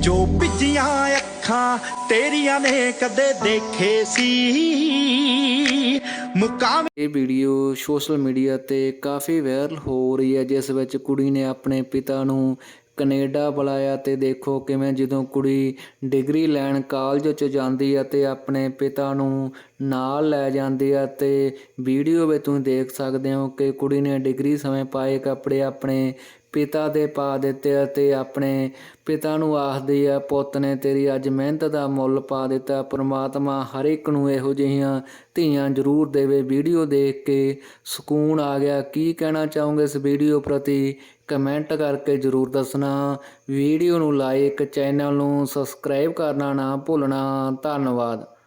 ਜੋ ਭਿੱਜੀਆਂ ਅੱਖਾਂ ਤੇਰੀਆਂ ਨੇ ਕਦੇ ਦੇਖੇ ਸੀ। ਮੁਕਾਮ ਇਹ ਵੀਡੀਓ ਸੋਸ਼ਲ ਮੀਡੀਆ ਤੇ ਕਾਫੀ ਵਾਇਰਲ ਹੋ ਰਹੀ ਹੈ, ਜਿਸ ਵਿੱਚ ਕੁੜੀ ਨੇ ਆਪਣੇ ਪਿਤਾ ਨੂੰ ਕੈਨੇਡਾ ਬੁਲਾਇਆ ਤੇ ਦੇਖੋ ਕਿਵੇਂ ਜਦੋਂ ਕੁੜੀ ਡਿਗਰੀ ਲੈਣ ਕਾਲਜ ਚ ਜਾਂਦੀ ਹੈ ਤੇ ਆਪਣੇ ਪਿਤਾ ਨੂੰ ਨਾਲ ਲੈ ਜਾਂਦੀ ਹੈ ਤੇ ਵੀਡੀਓ ਵਿੱਚ ਤੁਸੀਂ ਦੇਖ ਸਕਦੇ ਹੋ ਕਿ ਕੁੜੀ ਨੇ ਡਿਗਰੀ ਸਮੇਂ ਪਾਏ ਕੱਪੜੇ ਆਪਣੇ ਪਿਤਾ ਦੇ ਪਾ ਦਿੱਤੇ ਅਤੇ ਆਪਣੇ ਪਿਤਾ ਨੂੰ ਆਖਦੀ ਆ ਪੁੱਤ ਨੇ ਤੇਰੀ ਅੱਜ ਮਿਹਨਤ ਦਾ ਮੁੱਲ ਪਾ ਦਿੱਤਾ। ਪ੍ਰਮਾਤਮਾ ਹਰ ਇੱਕ ਨੂੰ ਇਹੋ ਜਿਹੀਆਂ ਧੀਆਂ ਜ਼ਰੂਰ ਦੇਵੇ। ਵੀਡੀਓ ਦੇਖ ਕੇ ਸਕੂਨ ਆ ਗਿਆ। ਕੀ ਕਹਿਣਾ ਚਾਹੋਗੇ ਇਸ ਵੀਡੀਓ ਪ੍ਰਤੀ? ਕਮੈਂਟ ਕਰਕੇ ਜ਼ਰੂਰ ਦੱਸਣਾ। ਵੀਡੀਓ ਨੂੰ ਲਾਈਕ, ਚੈਨਲ ਨੂੰ ਸਬਸਕ੍ਰਾਈਬ ਕਰਨਾ ਨਾ ਭੁੱਲਣਾ। ਧੰਨਵਾਦ।